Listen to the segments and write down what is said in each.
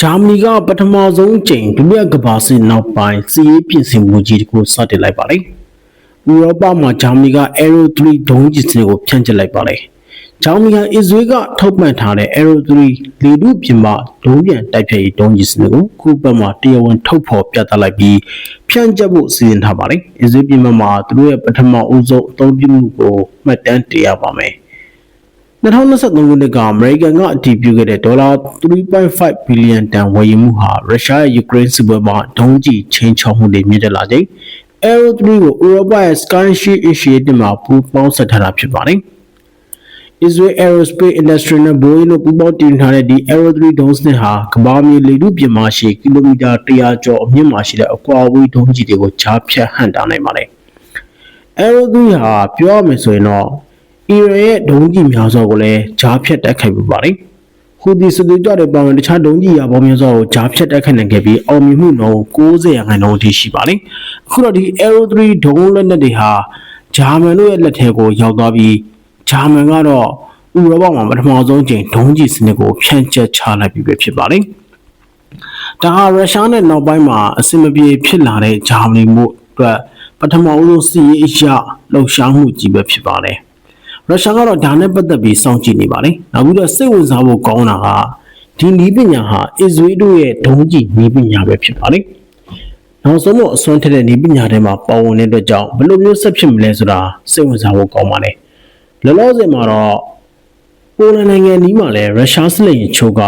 ဂျာမနီကပထမဆုံးအကြိမ်ဒုတိယကမ္ဘာစစ်နောက်ပိုင်းစစ်ရေးပြင်ဆင်မှုကြီးတစ်ခုစတင်လိုက်ပါတယ်။ဥရောပမှာဂျာမနီက Aero 3ဒုံးကျည်စနစ်ကိုဖြန့်ကျက်လိုက်ပါတယ်။ဂျာမနီကအစ္စရေးကထုတ်ပြန်ထားတဲ့ Aero 3လေထုပြင်ပဒုံးပြန်တိုက်ဖြတ်ရေးဒုံးကျည်စနစ်ကိုခုပတ်မှာတရားဝင်ထုတ်ဖော်ပြသလိုက်ပြီးဖြန့်ကျက်ဖို့စီစဉ်ထားပါတယ်။အစ္စရေးပြင်ပမှာသူတို့ရဲ့ပထမအဦးဆုံးအသုံးပြုမှုကိုမှတ်တမ်းတင်ရပါမယ်။ 2023ခုနှစ်ကအမေရိကန်ကအတည်ပြုခဲ့တဲ့ဒေါ်လာ3.5ဘီလီယံတန်ဝယ်ယူမှုဟာရုရှားရဲ့ယူကရိန်းစစ်ပွဲမှာဒုံးကျည်ချင်းချောက်မှုတွေမြင့်တက်လာချိန် Aero 3ကိုဥရောပရဲ့ Sky Shield Initiative မှာပူးပေါင်းဆက်ထားတာဖြစ်ပါတယ်။ Israel Aerospace Industry နဲ့ Boeing တို့ပူးပေါင်းတင်ထားတဲ့ဒီ Aero 3ဒုံးစနစ်ဟာကမ္ဘာမြေလေထုပြင်မရှိကီလိုမီတာ100ကျော်အမြင့်မှာရှိတဲ့အကွာအဝေးဒုံးကျည်တွေကိုချားဖြတ်ဟန့်တာနိုင်ပါတယ်။ Aero 3ဟာပြောရမယ်ဆိုရင်တော့ အီရန်ရဲ့ဒုံးကျည်များစွာကိုလည်းဂျားဖြတ်တိုက်ခိုက်ပူပါတယ်။ဟူဒီစစ်သွေးကြတဲ့ပောင်တခြားဒုံးကျည်ရာပေါင်းများစွာကိုဂျားဖြတ်တိုက်ခိုက်နိုင်ခဲ့ပြီးအောင်မြင်မှုနှုန်း90ရာခိုင်နှုန်းအထိရှိပါတယ်။အခုတော့ဒီ Aero 3ဒုံးလက်နက်တွေဟာဂျာမန်တို့ရဲ့လက်ထဲကိုရောက်သွားပြီးဂျာမန်ကတော့ဥရောပမှာပထမဆုံးချိန်ဒုံးကျည်စနစ်ကိုဖြန့်ကျက်ချလိုက်ပြီးပဲဖြစ်ပါတယ်။ဒါဟာရုရှားနဲ့နောက်ပိုင်းမှာအဆင်မပြေဖြစ်လာတဲ့ဂျာမနီမှုအတွက်ပထမဦးဆုံးစစ်ရေးအရာလှုပ်ရှားမှုကြီးပဲဖြစ်ပါတယ်။ ရုရှားကတော့ဒါနဲ့ပတ်သက်ပြီးစောင့်ကြည့်နေပါတယ်။နောက်ပြီးတော့စိတ်ဝင်စားဖို့ကောင်းတာကဒီနည်းပညာဟာအစ္စရေးတို့ရဲ့ဒုံးကျည်နည်းပညာပဲဖြစ်ပါတယ်။နောက်ဆုံးတော့အစွမ်းထက်တဲ့နည်းပညာတွေမှာပါဝင်တဲ့အတွက်ကြောင့်ဘယ်လိုမျိုးဆက်ဖြစ်မလဲဆိုတာစိတ်ဝင်စားဖို့ကောင်းပါတယ်။လောလောဆယ်မှာတော့ပိုလန်နိုင်ငံနီးမှာလည်းရုရှားစစ်လက်ရင်ချိုးက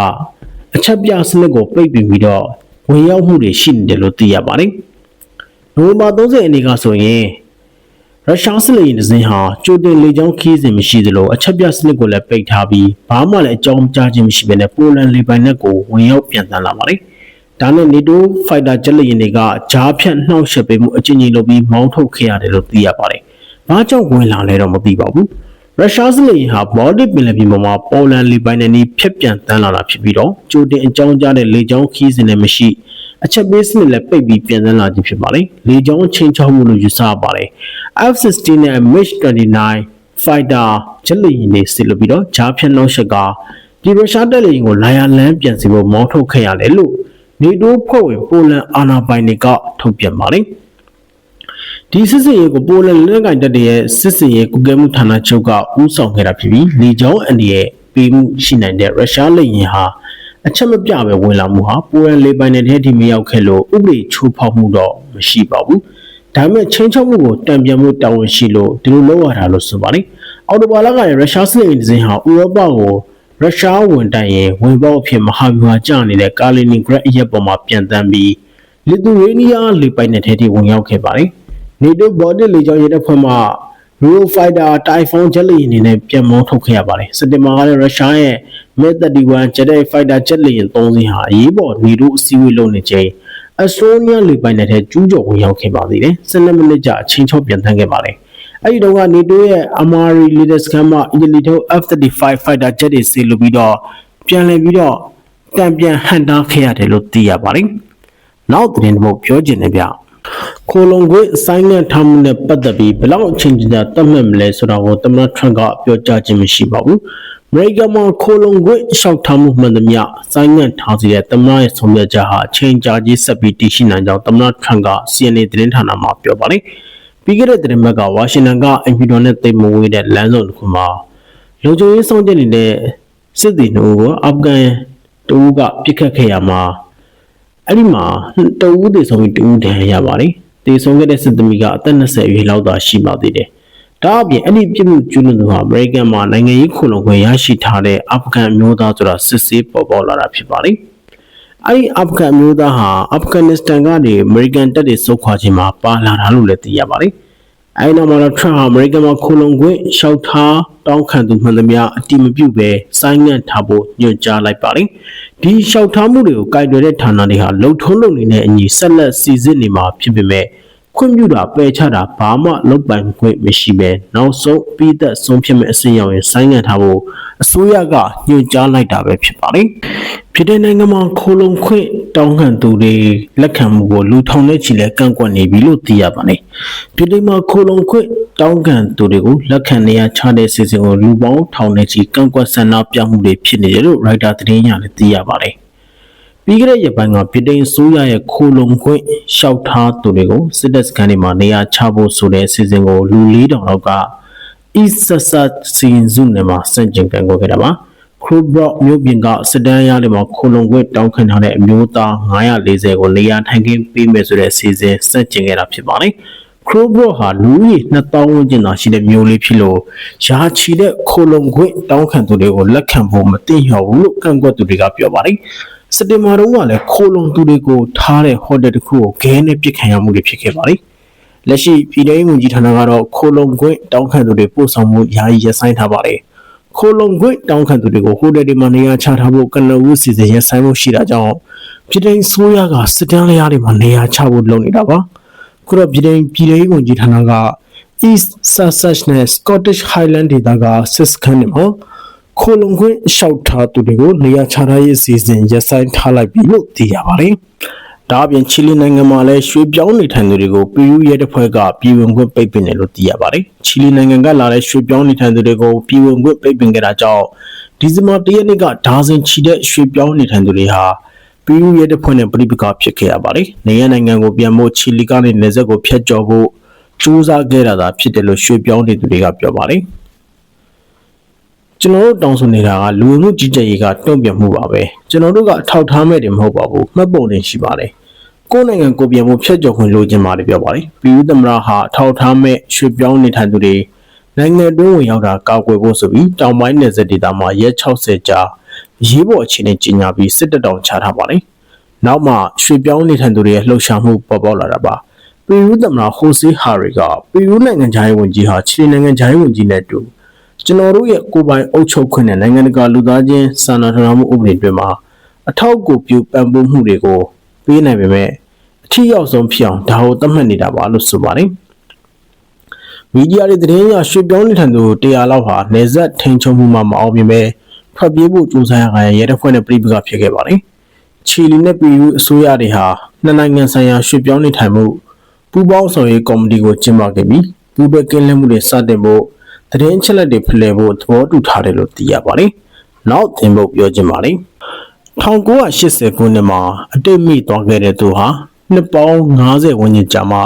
အချက်ပြစနစ်ကိုပိတ်ပင်ပြီးတော့ဝင်ရောက်မှုတွေရှိနေတယ်လို့သိရပါတယ်။နိုဝင်ဘာ30ရက်နေ့ကဆိုရင် ရုရှားစစ်လေယာဉ်တစ်စင်းဟာကြိုတင်လေကြောင်းခီးစဉ်မရှိသလိုအချက်ပြစနစ်ကိုလည်းပိတ်ထားပြီးဘာမှလည်းအကြောင်းကြားခြင်းမရှိဘဲနဲ့ပိုလန်လေပိုင်နက်ကိုဝင်ရောက်ပြန်တန်းလာပါတယ်။ဒါနဲ့ NATO Fighter ဂျက်လေယာဉ်တွေကဂျားဖြတ်နှောက်ယှက်ပေးမှုအကျဉ်းကြီးလုပ်ပြီးမောင်းထုတ်ခဲ့ရတယ်လို့သိရပါတယ်။ဘာကြောင့်ဝင်လာလဲတော့မသိပါဘူး။ရုရှားစစ်လေယာဉ်ဟာဘော်ဒစ်ပင်လယ်ပြင်ပေါ်မှာပိုလန်လေပိုင်နယ်နီးဖြတ်ပြန်တန်းလာတာဖြစ်ပြီးတော့ကြိုတင်အကြောင်းကြားတဲ့လေကြောင်းခီးစဉ်လည်းမရှိ။အချက်ပေးစနစ်လည်းပိတ်ပြီးပြန်ဆန်းလာခြင်းဖြစ်ပါတယ်။လေကြောင်းချင်းချောက်မှုလို့ယူဆရပါတယ်။ F-16 နဲ့ MiG-29 fighter ဂျက်လေယာဉ်တွေစစ်လို့ပြီးတော့ဂျားဖြတ်နှောက်ရှက်ကဒီရုရှားတပ်လေယာဉ်ကိုလာရလန်းပြန်စီဖို့မောင်းထုတ်ခဲ့ရတယ်လို့နေတိုးဖွဲ့ဝင်ပိုလန်အာဏာပိုင်တွေကထုတ်ပြန်ပါတယ်။ဒီစစ်စင်ရေးကိုပိုလန်လက်နက်ကိုင်တပ်တွေရဲ့စစ်စင်ရေးကုကဲမှုဌာနချုပ်ကဦးဆောင်ခဲ့တာဖြစ်ပြီးလေကြောင်းအန်ဒီရဲ့ပေးမှုရှိနိုင်တဲ့ရုရှားလေယာဉ်ဟာအချက်မပြပဲဝင်လာမှုဟာပိုရန်လေပိုင်နယ်ထဲထိမရောက်ခဲ့လို့ဥပဒေချိုးဖောက်မှုတော့မရှိပါဘူး။ ဒါပေမဲ့ချင်းချုပ်မှုကိုတံပြန်မှုတာဝန်ရှိလို့ဒီလိုလုပ်ရတာလို့ဆိုပါလိမ့်။အော်တိုဘာလကရုရှားစစ်အင်ဒဇင်ဟာဥရောပကိုရုရှားဝန်တိုင်ရင်ဝင်ပေါက်အဖြစ်မဟာဗျူဟာကျနေတဲ့ကာလီနင်ဂရက်အရက်ပေါ်မှာပြန်တန်းပြီးလီသူရေးနီးယားလေပိုင်နယ်ထဲထိဝင်ရောက်ခဲ့ပါတယ်။ NATO ဘော်ဒစ်လေကြောင်းရဲတပ်ဖွဲ့မှ Eurofighter Typhoon ဂျက်လေယာဉ်တွေနဲ့ပြန်မောင်းထုတ်ခဲ့ရပါတယ်။စက်တင်ဘာကလည်းရုရှားရဲ့ MiG-31 ဂျက်တိုက်ဖိုက်တာဂျက်လေယာဉ်၃စီးဟာအရေးပေါ်နေတို့အစည်းအဝေးလုပ်နေချိန် အက်စတိုးနီးယားလေပိုင်နယ်ထဲကျူးကျော်ဝင်ရောက်ခဲ့ပါသေးတယ်။12မိနစ်ကြာအချင်းချောပြန်ထမ်းခဲ့ပါတယ်။အဲဒီတော့ကနေတိုးရဲ့ Amari Leader Scan မှာ Italy ထုတ် F-35 fighter jet တွေဆေးလို့ပြီးတော့ပြန်လည်ပြီးတော့တံပြန်ဟန်တာခဲ့ရတယ်လို့သိရပါတယ်။နောက်သတင်းတစ်ပုဒ်ပြောချင်တယ်ဗျ။ခိုလုံခွေဆိုင်းငံ့ထားမှုနဲ့ပတ်သက်ပြီးဘယ်လောက်အချင်းချင်းသာတတ်မှတ်မလဲဆိုတာကိုသမ္မတထရန့်ကပြောကြားခြင်းမရှိပါဘူး။အ မေရိကန်မှာခိုလုံခွင့်လျှောက်ထားမှုမှန်သမျှစိုင်းငံ့ထားစီတဲ့သမ္မတရဲ့ဆုံးဖြတ်ချက်ဟာအချိန်ကြာကြီးဆက်ပြီးတည်ရှိနိုင်ကြောင်းသမ္မတထရန့်က CNN သတင်းဌာနမှပြောပါတယ်။ပြီးခဲ့တဲ့သတင်းပတ်ကဝါရှင်တန်ကအင်ပီတော်နဲ့တိတ်မဝေးတဲ့လမ်းစုံတစ်ခုမှာလုံခြုံရေးဆောင်ကျက်နေတဲ့စစ်သည်တို့ကိုအာဖဂန်တူကပြစ်ခတ်ခဲ့ရမှာအဲ့ဒီမှာတအူးတည်ဆုံးပြီးတအူးတန်းရပါတယ်။တည်ဆုံးခဲ့တဲ့စစ်သမီးကအသက်20အရွယ်လောက်သာရှိပါသေးတယ်။ ဒါအပြင်အဲ့ဒီပြစ်မှုကျူးလွန်သူဟာအမေရိကန်မှာနိုင်ငံရေးခုလုံခွင့်ရရှိထားတဲ့အာဖဂန်မျိုးသားဆိုတာစစ်ဆေးပေါ်ပေါက်လာတာဖြစ်ပါလိမ့်။အဲ့ဒီအာဖဂန်မျိုးသားဟာအာဖဂန်နစ္စတန်ကနေအမေရိကန်တပ်တွေဆုတ်ခွာခြင်းမှာပါလာတာလို့လည်းသိရပါလိမ့်။အဲ့နောက်မှာတော့ Trump ဟာအမေရိကန်မှာခုလုံခွင့်ရှောက်ထားတောင်းခံသူမှန်သမျှအတိမပြုပဲဆိုင်းငံ့ထားဖို့ညွှန်ကြားလိုက်ပါလိမ့်။ဒီရှောက်ထားမှုတွေကိုကင်တွယ်တဲ့ဌာနတွေဟာလှုပ်ထုံးလုပ်နေတဲ့အညီဆက်လက်စီစစ်နေမှာဖြစ်ပေမဲ့ ခွင့်ပြုတာပယ်ချတာဘာမှလုပ်ပိုင်ခွင့်မရှိပဲနောက်ဆုံးပြီးသက်ဆုံးဖြတ်မဲ့အစဉ်ရောက်ရင်ဆိုင်းငံ့ထားဖို့အစိုးရကညွှန်ကြားလိုက်တာပဲဖြစ်ပါတယ်။ပြည်ထောင်နိုင်ငံမှာခိုလုံခွင့်တောင်းခံသူတွေလက်ခံမှုကိုလူထောင်နဲ့ချီလဲကန့်ကွက်နေပြီလို့သိရပါတယ်။ပြည်ထောင်မှာခိုလုံခွင့်တောင်းခံသူတွေကိုလက်ခံနေရချတဲ့စီစဉ်ကိုလူပေါင်းထောင်နဲ့ချီကန့်ကွက်ဆန္ဒပြမှုတွေဖြစ်နေတယ်လို့ရိုက်တာသတင်းရလည်းသိရပါတယ်။ ပြီးကြတဲ့ရက်ပိုင်းကပြည်တိုင်ဆိုးရရဲ့ခိုလုံခွင့်လျှောက်ထားသူတွေကိုစစ်တပ်စခန်းတွေမှာနေရာချဖို့ဆိုတဲ့အစီအစဉ်ကိုလူ၄တောင်လောက်က East Sussex စီရင်စုနယ်မှာစန့်ကျင်ကန်ကွက်ခဲ့တာပါခရူဘရော့မြို့ပြင်ကစစ်တမ်းရတွေမှာခိုလုံခွင့်တောင်းခံထားတဲ့အမျိုးသား940ကိုနေရာထိုင်ခင်းပေးမယ်ဆိုတဲ့အစီအစဉ်စန့်ကျင်ခဲ့တာဖြစ်ပါတယ်ခရူဘရော့ဟာလူဦးရေ2000ဝန်းကျင်သာရှိတဲ့မြို့လေးဖြစ်လို့ရာချီတဲ့ခိုလုံခွင့်တောင်းခံသူတွေကိုလက်ခံဖို့မတင်လျော်ဘူးလို့ကန့်ကွက်သူတွေကပြောပါတယ် စက်တင်ဘာတုန်းကလည်းခိုလုံသူတွေကိုထားတဲ့ဟိုတယ်တစ်ခုကိုဂဲနဲ့ပြစ်ခံရမှုတွေဖြစ်ခဲ့ပါတယ်လက်ရှိပြည်ထောင်စုဝန်ကြီးဌာနကတော့ခိုလုံခွင့်တောင်းခံသူတွေပို့ဆောင်မှုယာယီရပ်ဆိုင်းထားပါတယ်ခိုလုံခွင့်တောင်းခံသူတွေကိုဟိုတယ်တွေမှာနေရာချထားဖို့ကနဦးစီစဉ်ရပ်ဆိုင်းမှုရှိတာကြောင့်ပြည်ထောင်စုဆိုးရကစစ်တမ်းလျားတွေမှာနေရာချဖို့လုပ်နေတာပါခုတော့ပြည်ထောင်ပြည်ထောင်စုဝန်ကြီးဌာနက East Sussex နဲ့ Scottish Highland ဒေသကစစ်စခန်းတွေမှာ ခိုလုံခွင့်လျှောက်ထားသူတွေကိုနေရာချထားရေးအစီအစဉ်ရပ်ဆိုင်းထားလိုက်ပြီလို့သိရပါတယ်။ဒါအပြင်ချီလီနိုင်ငံမှာလည်းရွှေပြောင်းနေထိုင်သူတွေကိုပီရူရဲတစ်ဖွဲ့ကပြည်ဝင်ခွင့်ပိတ်ပင်တယ်လို့သိရပါတယ်။ချီလီနိုင်ငံကလာတဲ့ရွှေပြောင်းနေထိုင်သူတွေကိုပြည်ဝင်ခွင့်ပိတ်ပင်ခဲ့တာကြောင့်ဒီဇင်ဘာ၁ရက်နေ့ကဒါဇင်ချီတဲ့ရွှေပြောင်းနေထိုင်သူတွေဟာပီရူရဲတစ်ဖွဲ့နဲ့ပြိပကဖြစ်ခဲ့ရပါတယ်။နေရနိုင်ငံကိုပြန်ဖို့ချီလီကနေနေဆက်ကိုဖျက်ကျော်ဖို့စူးစမ်းခဲ့တာသာဖြစ်တယ်လို့ရွှေပြောင်းနေသူတွေကပြောပါတယ်။ ကျွန်တော်တို့တောင်းဆိုနေတာကလူမှုကြီးကြပ်ရေးကတုံ့ပြန်မှုပါပဲကျွန်တော်တို့ကအထောက်ထားမဲ့တယ်မဟုတ်ပါဘူးမှတ်ပုံတင်ရှိပါတယ်ကိုယ်နိုင်ငံကိုပြန်မှုဖျက်ကျော်ခွင့်လိုချင်ပါတယ်ပြောပါတယ်ပြည်သူသမရဟာအထောက်ထားမဲ့ရွှေပြောင်းနေထိုင်သူတွေနိုင်ငံတွင်းဝင်ရောက်တာကောက်ွယ်ဖို့ဆိုပြီးတောင်ပိုင်းနယ်စပ်ဒေသမှာရက်60ကြာရေးပေါ်အခြေအနေကြီးညာပြီးစစ်တပ်တောင်ချထားပါတယ်နောက်မှရွှေပြောင်းနေထိုင်သူတွေရဲ့လှုပ်ရှားမှုပေါ်ပေါက်လာတာပါပီရူးသမ္မတဟိုဆေးဟာရီကပီရူးနိုင်ငံခြားရေးဝန်ကြီးဟာချီလီနိုင်ငံခြားရေးဝန်ကြီးနဲ့အတူ ကျွန်တော်တို့ရဲ့ကိုယ်ပိုင်အုပ်ချုပ်ခွင့်နဲ့နိုင်ငံတကာလူသားချင်းစာနာထောက်ထားမှုဥပဒေတွေမှာအထောက်အကူပြုပံ့ပိုးမှုတွေကိုပေးနိုင်ပေမဲ့အထီးရောက်ဆုံးဖြစ်အောင်ဒါကိုသတ်မှတ်နေတာပါလို့ဆိုပါတယ်မီဒီယာတွေသတင်းရရွှေပြောင်းနေထိုင်သူ100လောက်ဟာနေဆက်ထိန်ချုံမှုမှာမအောင်မြင်ပဲထွက်ပြေးဖို့ကြိုးစားရတဲ့ရဲတပ်ဖွဲ့နဲ့ပြည်ပကဖြစ်ခဲ့ပါတယ်ချီလီနဲ့ပြည်အစိုးရတွေဟာနှစ်နိုင်ငံဆိုင်ရာရွှေပြောင်းနေထိုင်မှုပူးပေါင်းဆောင်ရွက်ကော်မတီကိုကျင်းပခဲ့ပြီးပူးတွဲကင်းလှည့်မှုတွေစတင်ဖို့ သတင်းချက်လက်တွေဖလှယ်ဖို့သဘောတူထားတယ်လို့သိရပါတယ်။နောက်သင်ဖို့ပြောချင်ပါတယ်။1980ခုနှစ်မှာအတိတ်မိသွားခဲ့တဲ့သူဟာနှစ်ပေါင်း90ဝန်းကျင်ကြာမှ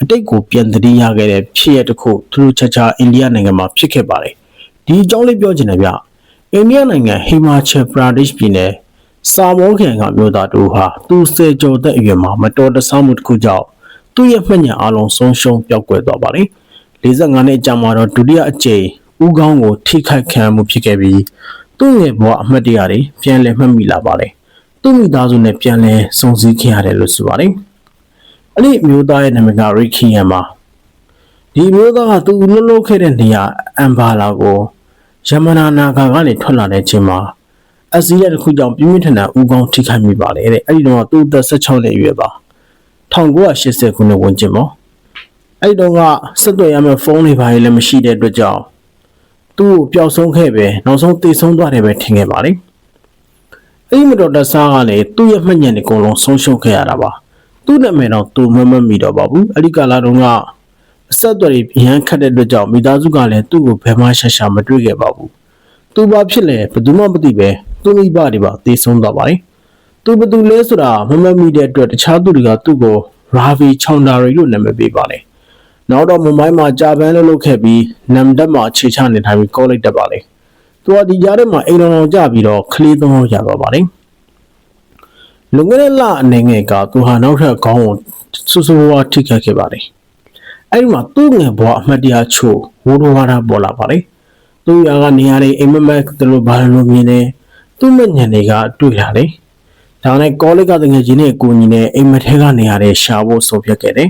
အတိတ်ကိုပြန်တည်ရခဲ့တဲ့ဖြစ်ရတစ်ခုထူးခြားခြားအိန္ဒိယနိုင်ငံမှာဖြစ်ခဲ့ပါတယ်။ဒီအကြောင်းလေးပြောချင်တယ်ဗျ။အိန္ဒိယနိုင်ငံဟီမာချယ်ပရာဒိရှ်ပြည်နယ်စာမောခန်ကမြို့သားတို့ဟာသူဆယ်ကျော်သက်အရွယ်မှာမတော်တဆမှုတစ်ခုကြောင့်သူ့ရဲ့မှတ်ဉာဏ်အလုံးဆုံးရှုံးပျောက်ကွယ်သွားပါတယ်။ 45နှစ်ကြာမှာတော့ဒုတိယအကြိမ်ဥကောင်းကိုထိခိုက်ခံမှုဖြစ်ခဲ့ပြီးသူ့ရဲ့ဘဝအမှတ်တရတွေပြန်လည်မှတ်မိလာပါတယ်။သူ့မိသားစုနဲ့ပြန်လည်စုံစည်းခဲ့ရတယ်လို့ဆိုပါတယ်။အဲ့ဒီမျိုးသားရဲ့နာမည်ကရိခီယန်ပါ။ဒီမျိုးသားကသူလှုပ်လှုပ်ခဲ့တဲ့နေရာအမ်ဘာလာကိုယမနာနာဂါကနေထွက်လာတဲ့ချိန်မှာအစည်းအဝေးတစ်ခုကြောင့်ပြင်းပြင်းထန်ထန်ဥကောင်းထိခိုက်မိပါလေတဲ့။အဲ့ဒီတော့သူ့သက်16နှစ်အရွယ်ပါ။1980ခုနှစ်ဝန်းကျင်ပေါ့။ အဲ့တော့ကဆက်သွယ်ရမယ့်ဖုန်းတွေဘာတွေလည်းမရှိတဲ့အတွက်ကြောင့်သူ့ကိုပျောက်ဆုံးခဲ့ပဲနောက်ဆုံးတေဆုံးသွားတယ်ပဲထင်ခဲ့ပါလေအဲ့ဒီမတော်တဆကလည်းသူ့ရဲ့မှတ်ဉာဏ်တွေအကုန်လုံးဆုံးရှုံးခဲ့ရတာပါသူ့နာမည်တော့သူမမမိတော့ပါဘူးအဲ့ဒီကာလတုန်းကအဆက်အသွယ်တွေရန်ခတ်တဲ့အတွက်ကြောင့်မိသားစုကလည်းသူ့ကိုဘယ်မှရှာရှာမတွေ့ခဲ့ပါဘူးသူဘာဖြစ်လဲဘယ်သူမှမသိပဲသူ့မိဘတွေပါတေဆုံးသွားပါတယ်သူဘယ်သူလဲဆိုတာမမမိတဲ့အတွက်တခြားသူတွေကသူ့ကိုရာဗီချောင်ဒါရီလို့နာမည်ပေးပါတယ် နောက်တော့မွန်ဘိုင်းမှာကြာပန်းလုပ်လုပ်ခဲ့ပြီးနမ်တက်မှာခြေချနေထိုင်ပြီးကောလိုက်တက်ပါလေသူကဒီကြားထဲမှာအိမ်တော်တော်ကြပြီးတော့ခလေးသုံးလို့ရပါပါလေလွန်ခဲ့တဲ့လအနေငယ်ကသူဟာနောက်ထပ်ခေါင်းကိုဆူဆူဝါထိခိုက်ခဲ့ပါတယ်အဲ့ဒီမှာသူ့ငယ်ဘွားအမှတ်တရချို့ဝိုးတော်ဝါဒပေါ်လာပါတယ်သူ့ရာကနေရာတွေအိမ်မက်မက်သူတို့ဘာလို့မြင်နေသူ့မညံတွေကတွေ့လာတယ်ဒါနဲ့ကောလိပ်ကတကယ်ကြီးနဲ့ကိုညီနဲ့အိမ်မက်ထဲကနေရာတွေရှာဖို့ဆုံးဖြတ်ခဲ့တယ်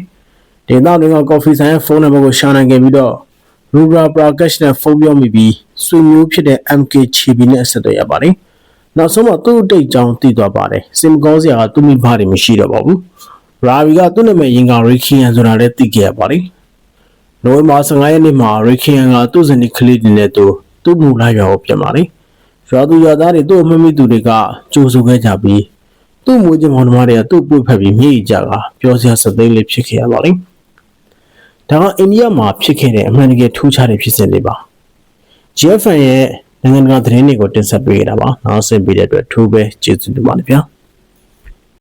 ဒေသတွေကကော်ဖီဆိုင်ရဲ့ဖုန်းနံပါတ်ကိုရှာနိုင်ခဲ့ပြီးတော့ Rubra Prakash နဲ့ဖုန်းပြောမိပြီးဆွေမျိုးဖြစ်တဲ့ MK Chibi နဲ့ဆက်သွယ်ရပါတယ်။နောက်ဆုံးမှသူ့အတိတ်ကြောင်းသိသွားပါတယ်။စင်ကောစရာကသူ့မိဘတွေမရှိတော့ပါဘူး။ Ravi ကသူ့နာမည်ရင်က Rikian ဆိုတာလည်းသိခဲ့ရပါတယ်။နိုဝင်ဘာ15ရက်နေ့မှာ Rikian ကသူ့ဇနီးကလေးတွေနဲ့သူသူ့မူလာရွာကိုပြန်ပါတယ်။ရွာသူရွာသားတွေသူ့အမမိသူတွေကကြိုးဆိုခဲ့ကြပြီးသူ့မွေးချမောင်နှမတွေကသူ့ပွေဖက်ပြီးမြေကြီးကြကပြောစရာစသိမ်းလေးဖြစ်ခဲ့ရပါတယ်။ ဒါကအိန္ဒိယမှာဖြစ်ခဲ့တဲ့အမှန်တကယ်ထူးခြားတဲ့ဖြစ်စဉ်တွေပါ GFN ရဲ့နိုင်ငံတကာသတင်းတွေကိုတင်ဆက်ပေးကြတာပါနောက်ဆက်ပေးတဲ့အတွက်ထူးပဲကျေးဇူးတင်ပါတယ်ဗျာ